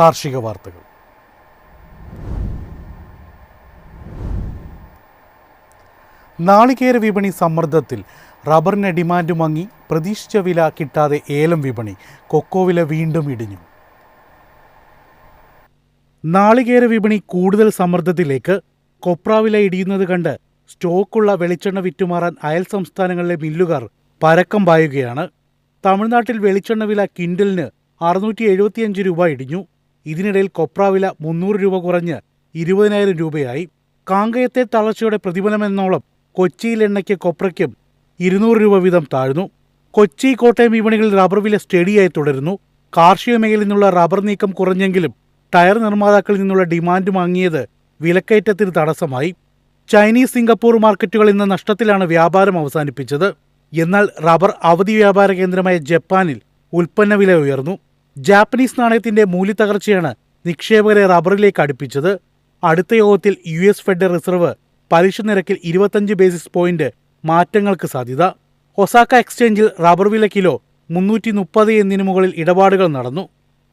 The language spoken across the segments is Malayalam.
കാർഷിക വാർത്തകൾ. നാളികേര വിപണി സമ്മർദ്ദത്തിൽ റബ്ബറിന് ഡിമാൻഡ് മങ്ങി പ്രതീക്ഷിച്ച വില കിട്ടാതെ ഏലം വിപണി കൊക്കോ വില വീണ്ടും ഇടിഞ്ഞു. നാളികേര വിപണി കൂടുതൽ സമ്മർദ്ദത്തിലേക്ക് കൊപ്ര വില ഇടിയുന്നത് കണ്ട് സ്റ്റോക്കുള്ള വെളിച്ചെണ്ണ വിറ്റുമാറാൻ അയൽ സംസ്ഥാനങ്ങളിലെ മില്ലുകാർ പരക്കം പായുകയാണ്. തമിഴ്നാട്ടിൽ വെളിച്ചെണ്ണ വില കിൻഡലിന് അറുന്നൂറ്റി എഴുപത്തിയഞ്ച് രൂപ ഇടിഞ്ഞു. ഇതിനിടയിൽ കൊപ്ര വില മുന്നൂറ് രൂപ കുറഞ്ഞ് ഇരുപതിനായിരം രൂപയായി. കാങ്കയത്തെ തളർച്ചയുടെ പ്രതിഫലമെന്നോളം കൊച്ചിയിൽ എണ്ണയ്ക്ക് കൊപ്രയ്ക്കും ഇരുന്നൂറ് രൂപ വീതം താഴ്ന്നു. കൊച്ചി കോട്ടയം വിപണികളിൽ റബ്ബർ വില സ്റ്റഡിയായി തുടരുന്നു. കാർഷിക മേഖലയിൽ നിന്നുള്ള റബ്ബർ നീക്കം കുറഞ്ഞെങ്കിലും ടയർ നിർമ്മാതാക്കളിൽ നിന്നുള്ള ഡിമാൻഡ് വാങ്ങിയത് വിലക്കയറ്റത്തിന് തടസ്സമായി. ചൈനീസ് സിംഗപ്പൂർ മാർക്കറ്റുകൾ ഇന്ന് നഷ്ടത്തിലാണ് വ്യാപാരം അവസാനിപ്പിച്ചത്. എന്നാൽ റബ്ബർ അവധി വ്യാപാര കേന്ദ്രമായ ജപ്പാനിൽ ഉൽപ്പന്ന വില ഉയർന്നു. ജാപ്പനീസ് നാണയത്തിന്റെ മൂല്യത്തകർച്ചയാണ് നിക്ഷേപകരെ റബ്ബറിലേക്ക് അടുപ്പിച്ചത്. അടുത്ത യോഗത്തിൽ യു എസ് ഫെഡ് റിസർവ് പലിശ നിരക്കിൽ ഇരുപത്തഞ്ച് ബേസിസ് പോയിന്റ് മാറ്റങ്ങൾക്ക് സാധ്യത. ഒസാക്ക എക്സ്ചേഞ്ചിൽ റബ്ബർ വില കിലോ മുന്നൂറ്റി മുപ്പത് എന്നിന് മുകളിൽ ഇടപാടുകൾ നടന്നു.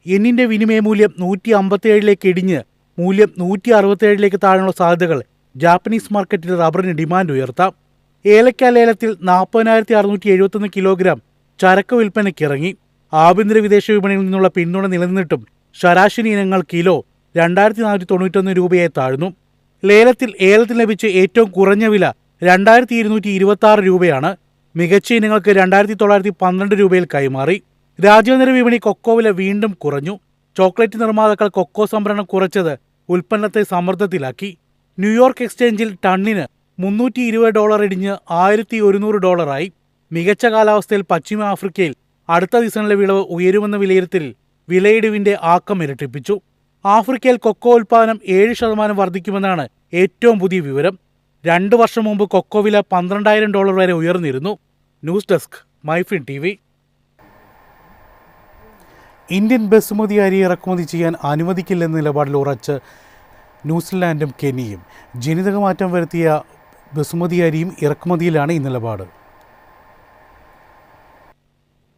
എന്നിന്റെ വിനിമയ മൂല്യം നൂറ്റി അമ്പത്തിയേഴിലേക്ക് ഇടിഞ്ഞ് മൂല്യം നൂറ്റി അറുപത്തിയേഴിലേക്ക് താഴെയുള്ള സാധ്യതകൾ ജാപ്പനീസ് മാർക്കറ്റിൽ റബ്ബറിന് ഡിമാൻഡ് ഉയർത്താം. ഏലക്ക ലേലത്തിൽ നാൽപ്പതിനായിരത്തി അറുന്നൂറ്റി എഴുപത്തൊന്ന് കിലോഗ്രാം ചരക്ക് വിൽപ്പനയ്ക്ക് ഇറങ്ങി. ആഭ്യന്തര വിദേശ വിപണിയിൽ നിന്നുള്ള പിന്തുണ നിലനിന്നിട്ടും ശരാശരി ഇനങ്ങൾ കിലോ രണ്ടായിരത്തി നാനൂറ്റി തൊണ്ണൂറ്റൊന്ന് രൂപയായി താഴ്ന്നു. ലേലത്തിൽ ഏലത്തിൽ ലഭിച്ച ഏറ്റവും കുറഞ്ഞ വില രണ്ടായിരത്തി ഇരുന്നൂറ്റി ഇരുപത്തി ആറ് രൂപയാണ്. മികച്ച ഇനങ്ങൾക്ക് രണ്ടായിരത്തി തൊള്ളായിരത്തി പന്ത്രണ്ട് രൂപയിൽ കൈമാറി. രാജ്യാന്തര വിപണി കൊക്കോ വില വീണ്ടും കുറഞ്ഞു. ചോക്ലേറ്റ് നിർമ്മാതാക്കൾ കൊക്കോ സംഭരണം കുറച്ചത് ഉൽപ്പന്നത്തെ സമ്മർദ്ദത്തിലാക്കി. ന്യൂയോർക്ക് എക്സ്ചേഞ്ചിൽ ടണ്ണിന് മുന്നൂറ്റി ഇരുപത് ഡോളർ ഇടിഞ്ഞ് ആയിരത്തി ഒരുന്നൂറ് ഡോളറായി. മികച്ച കാലാവസ്ഥയിൽ പശ്ചിമ ആഫ്രിക്കയിൽ അടുത്ത സീസണിലെ വിളവ് ഉയരുമെന്ന വിലയിരുത്തൽ വിലയിടിവിന്റെ ആക്കം ഇരട്ടിപ്പിച്ചു. ആഫ്രിക്കയിൽ കൊക്കോ ഉൽപ്പാദനം ഏഴ് ശതമാനം വർദ്ധിക്കുമെന്നാണ് ഏറ്റവും പുതിയ വിവരം. രണ്ട് വർഷം മുമ്പ് കൊക്കോ വില പന്ത്രണ്ടായിരം ഡോളർ വരെ ഉയർന്നിരുന്നു. News desk MyFin T V. Indian basmati അരി ഇറക്കുമതി ചെയ്യാൻ അനുവദിക്കില്ലെന്ന നിലപാടിൽ ഉറച്ച് ന്യൂസിലാൻഡും കെനിയും. ജനിതകമാറ്റം വരുത്തിയ ബസുമതി അരിയും ഇറക്കുമതിയിലാണ് ഈ നിലപാട്.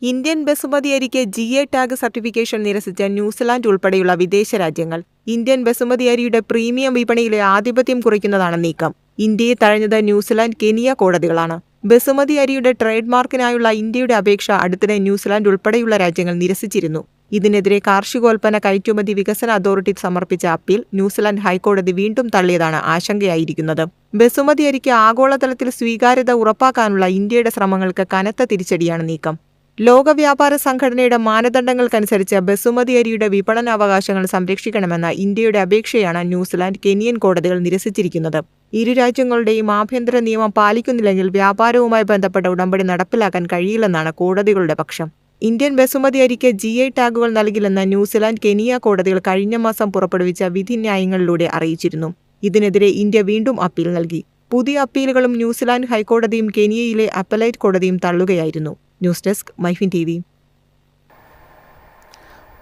ഇന്ത്യൻ ബസുമതി അരിക്ക് ജി എ ടാഗ് സർട്ടിഫിക്കേഷൻ നിരസിച്ച ന്യൂസിലാൻഡ് ഉൾപ്പെടെയുള്ള വിദേശ രാജ്യങ്ങൾ ഇന്ത്യൻ ബസുമതി അരിയുടെ പ്രീമിയം വിപണിയിലെ ആധിപത്യം കുറയ്ക്കുന്നതാണ് നീക്കം. ഇന്ത്യയെ തഴഞ്ഞത് ന്യൂസിലാൻഡ് കെനിയ കോടതികളാണ്. ബസുമതി അരിയുടെ ട്രേഡ് മാർക്കിനായുള്ള ഇന്ത്യയുടെ അപേക്ഷ അടുത്തിടെ ന്യൂസിലാൻഡ് ഉൾപ്പെടെയുള്ള രാജ്യങ്ങൾ നിരസിച്ചിരുന്നു. ഇതിനെതിരെ കാർഷികോൽപ്പന്ന കയറ്റുമതി വികസന അതോറിറ്റി സമർപ്പിച്ച അപ്പീൽ ന്യൂസിലാൻഡ് ഹൈക്കോടതി വീണ്ടും തള്ളിയതാണ് ആശങ്കയായിരിക്കുന്നത്. ബസുമതി അരിക്ക് ആഗോളതലത്തിൽ സ്വീകാര്യത ഉറപ്പാക്കാനുള്ള ഇന്ത്യയുടെ ശ്രമങ്ങൾക്ക് കനത്ത തിരിച്ചടിയാണ് നീക്കം. ലോക വ്യാപാര സംഘടനയുടെ മാനദണ്ഡങ്ങൾക്കനുസരിച്ച് ബസുമതി അരിയുടെ വിപണനാവകാശങ്ങൾ സംരക്ഷിക്കണമെന്ന ഇന്ത്യയുടെ അപേക്ഷയാണ് ന്യൂസിലാൻഡ് കെനിയൻ കോടതികൾ നിരസിച്ചിരിക്കുന്നത്. ഇരു രാജ്യങ്ങളുടെയും ആഭ്യന്തര നിയമം പാലിക്കുന്നില്ലെങ്കിൽ വ്യാപാരവുമായി ബന്ധപ്പെട്ട ഉടമ്പടി നടപ്പിലാക്കാൻ കഴിയില്ലെന്നാണ് കോടതികളുടെ പക്ഷം. ഇന്ത്യൻ ബസുമതി അരിക്ക് ജി ഐ ടാഗുകൾ നൽകില്ലെന്ന് ന്യൂസിലാൻഡ് കെനിയ കോടതികൾ കഴിഞ്ഞ മാസം പുറപ്പെടുവിച്ച വിധിന്യായങ്ങളിലൂടെ അറിയിച്ചിരുന്നു. ഇതിനെതിരെ ഇന്ത്യ വീണ്ടും അപ്പീൽ നൽകി. പുതിയ അപ്പീലുകളും ന്യൂസിലാൻഡ് ഹൈക്കോടതിയും കെനിയയിലെ അപ്പലൈറ്റ് കോടതിയും തള്ളുകയായിരുന്നു. News desk MyFin T V.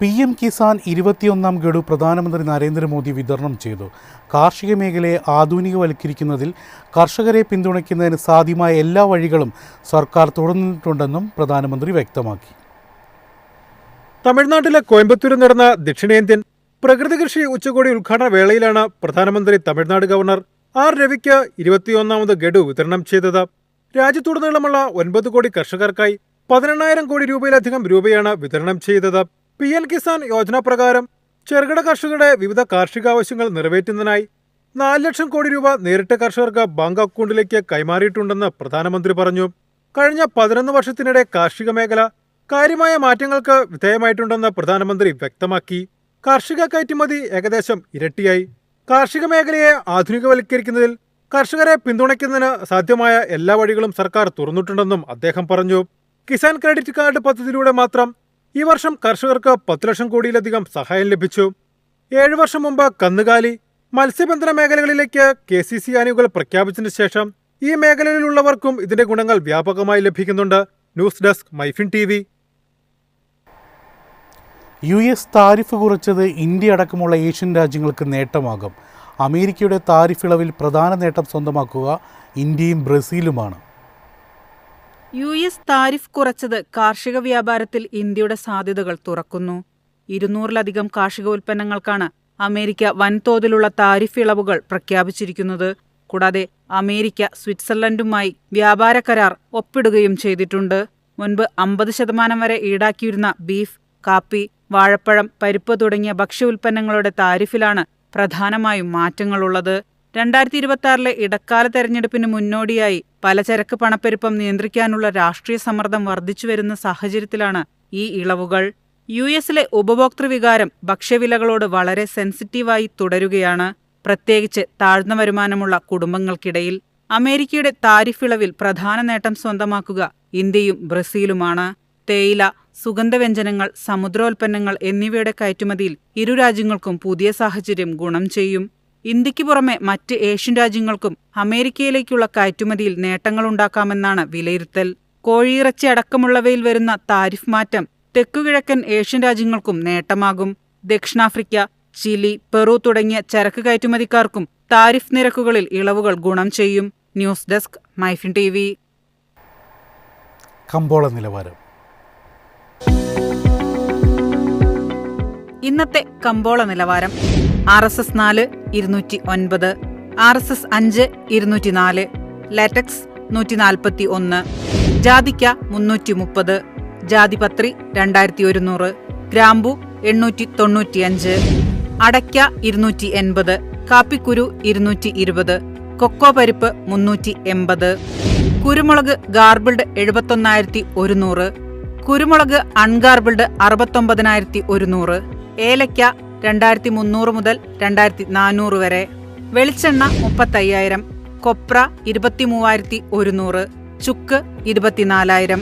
P M Kisan ഇരുപത്തിയൊന്നാം ഗഡു പ്രധാനമന്ത്രി നരേന്ദ്രമോദി വിതരണം ചെയ്തു. കാർഷിക മേഖലയെ ആധുനികവൽക്കരിക്കുന്നതിൽ കർഷകരെ പിന്തുണയ്ക്കുന്നതിന് സാധ്യമായ എല്ലാ വഴികളും സർക്കാർ തുടർന്നിട്ടുണ്ടെന്നും പ്രധാനമന്ത്രി വ്യക്തമാക്കി. തമിഴ്നാട്ടിലെ കോയമ്പത്തൂരിൽ നടന്ന ദക്ഷിണേന്ത്യൻ പ്രകൃതി കൃഷി ഉച്ചകോടി ഉദ്ഘാടന വേളയിലാണ് പ്രധാനമന്ത്രി തമിഴ്നാട് ഗവർണർ ആർ രവിക്ക് ഇരുപത്തിയൊന്നാമത് ഗഡു വിതരണം ചെയ്തത്. രാജ്യത്തുടനീളമുള്ള ഒൻപത് കോടി കർഷകർക്കായി പതിനെണ്ണായിരം കോടി രൂപയിലധികം രൂപയാണ് വിതരണം ചെയ്തത്. പി എൽ കിസാൻ യോജന പ്രകാരം ചെറുകിട കർഷകരുടെ വിവിധ കാർഷികാവശ്യങ്ങൾ നിറവേറ്റുന്നതിനായി നാല് ലക്ഷം കോടി രൂപ നേരിട്ട് കർഷകർക്ക് ബാങ്ക് അക്കൗണ്ടിലേക്ക് കൈമാറിയിട്ടുണ്ടെന്ന് പ്രധാനമന്ത്രി പറഞ്ഞു. കഴിഞ്ഞ പതിനൊന്ന് വർഷത്തിനിടെ കാർഷിക മേഖല കാര്യമായ മാറ്റങ്ങൾക്ക് വിധേയമായിട്ടുണ്ടെന്ന് പ്രധാനമന്ത്രി വ്യക്തമാക്കി. കാർഷിക കയറ്റുമതി ഏകദേശം ഇരട്ടിയായി. കാർഷിക മേഖലയെ ആധുനികവൽക്കരിക്കുന്നതിൽ കർഷകരെ പിന്തുണയ്ക്കുന്നതിന് സാധ്യമായ എല്ലാ വഴികളും സർക്കാർ തുറന്നിട്ടുണ്ടെന്നും അദ്ദേഹം പറഞ്ഞു. കിസാൻ ക്രെഡിറ്റ് കാർഡ് പദ്ധതിയിലൂടെ മാത്രം ഈ വർഷം കർഷകർക്ക് പത്ത് ലക്ഷം കോടിയിലധികം സഹായം ലഭിച്ചു. ഏഴു വർഷം മുമ്പ് കന്നുകാലി മത്സ്യബന്ധന മേഖലകളിലേക്ക് കെ സി സി ആനുകൾ പ്രഖ്യാപിച്ചതിന് ശേഷം ഈ മേഖലയിലുള്ളവർക്കും ഇതിന്റെ ഗുണങ്ങൾ വ്യാപകമായി ലഭിക്കുന്നുണ്ട്. News desk MyFin T V. U S tariff കുറച്ചത് ഇന്ത്യ അടക്കമുള്ള ഏഷ്യൻ രാജ്യങ്ങൾക്ക് നേട്ടമാകും. അമേരിക്കയുടെ താരിഫ് ഇളവിൽ പ്രധാന നേട്ടം സ്വന്തമാക്കുക ഇന്ത്യയും ബ്രസീലുമാണ്. യു എസ് താരിഫ് കുറച്ചത് കാർഷിക വ്യാപാരത്തിൽ ഇന്ത്യയുടെ സാധ്യതകൾ തുറക്കുന്നു. ഇരുന്നൂറിലധികം കാർഷിക ഉൽപ്പന്നങ്ങൾക്കാണ് അമേരിക്ക വൻതോതിലുള്ള താരിഫ് ഇളവുകൾ പ്രഖ്യാപിച്ചിരിക്കുന്നത്. കൂടാതെ അമേരിക്ക സ്വിറ്റ്സർലൻഡുമായി വ്യാപാര കരാർ ഒപ്പിടുകയും ചെയ്തിട്ടുണ്ട്. മുൻപ് അമ്പത് ശതമാനം വരെ ഈടാക്കിയിരുന്ന ബീഫ് കാപ്പി വാഴപ്പഴം പരിപ്പ് തുടങ്ങിയ ഭക്ഷ്യ ഉൽപ്പന്നങ്ങളുടെ താരിഫിലാണ് പ്രധാനമായും മാറ്റങ്ങളുള്ളത്. രണ്ടായിരത്തി ഇരുപത്തിയാറിലെ ഇടക്കാല തെരഞ്ഞെടുപ്പിന് മുന്നോടിയായി പലചരക്ക് പണപ്പെരുപ്പം നിയന്ത്രിക്കാനുള്ള രാഷ്ട്രീയ സമ്മർദ്ദം വർദ്ധിച്ചുവരുന്ന സാഹചര്യത്തിലാണ് ഈ ഇളവുകൾ. യു എസിലെ ഉപഭോക്തൃ വികാരം ഭക്ഷ്യവിലകളോട് വളരെ സെൻസിറ്റീവായി തുടരുകയാണ്. പ്രത്യേകിച്ച് താഴ്ന്ന വരുമാനമുള്ള കുടുംബങ്ങൾക്കിടയിൽ അമേരിക്കയുടെ താരിഫ് ഇളവിൽ പ്രധാന നേട്ടം സ്വന്തമാക്കുക ഇന്ത്യയും ബ്രസീലുമാണ്. തേയില സുഗന്ധവ്യഞ്ജനങ്ങൾ സമുദ്രോൽപ്പന്നങ്ങൾ എന്നിവയുടെ കയറ്റുമതിയിൽ ഇരു രാജ്യങ്ങൾക്കും പുതിയ സാഹചര്യം ഗുണം ചെയ്യും. ഇന്ത്യയ്ക്ക് പുറമെ മറ്റ് ഏഷ്യൻ രാജ്യങ്ങൾക്കും അമേരിക്കയിലേക്കുള്ള കയറ്റുമതിയിൽ നേട്ടങ്ങളുണ്ടാക്കാമെന്നാണ് വിലയിരുത്തൽ. കോഴിയിറച്ചി അടക്കമുള്ളവയിൽ വരുന്ന താരിഫ് മാറ്റം തെക്കുകിഴക്കൻ ഏഷ്യൻ രാജ്യങ്ങൾക്കും നേട്ടമാകും. ദക്ഷിണാഫ്രിക്ക ചിലി പെറു തുടങ്ങിയ ചരക്ക് കയറ്റുമതിക്കാർക്കും താരിഫ് നിരക്കുകളിൽ ഇളവുകൾ ഗുണം ചെയ്യും. News desk MyFin T V. കമ്പോള നിലവാരം. ഇന്നത്തെ കമ്പോള നിലവാരം. ആർ എസ് എസ് നാല് ഇരുന്നൂറ്റി ഒൻപത് ആർ എസ് എസ് അഞ്ച് ഇരുന്നൂറ്റി നാല് ലാറ്റക്സ് നൂറ്റി നാൽപ്പത്തി ഒന്ന് ജാതിക്ക മുന്നൂറ്റി മുപ്പത് ജാതിപത്രി രണ്ടായിരത്തി ഒരുന്നൂറ് ഗ്രാമ്പു എണ്ണൂറ്റി തൊണ്ണൂറ്റിയഞ്ച് അടയ്ക്ക ഇരുന്നൂറ്റി എൺപത് കാപ്പിക്കുരു ഇരുന്നൂറ്റി ഇരുപത് കൊക്കോ പരിപ്പ് മുന്നൂറ്റി എൺപത് കുരുമുളക് ഗാർബിൾഡ് എഴുപത്തൊന്നായിരത്തി ഒരുന്നൂറ് കുരുമുളക് അൺഗാർബിൾഡ് അറുപത്തൊമ്പതിനായിരത്തി ഒരുന്നൂറ് ഏലയ്ക്ക രണ്ടായിരത്തി മുന്നൂറ് മുതൽ രണ്ടായിരത്തി നാനൂറ് വരെ. വെളിച്ചെണ്ണ മുപ്പത്തയ്യായിരം കൊപ്ര ഇരുപത്തി മൂവായിരത്തി ഒരുന്നൂറ് ചുക്ക് ഇരുപത്തിനാലായിരം.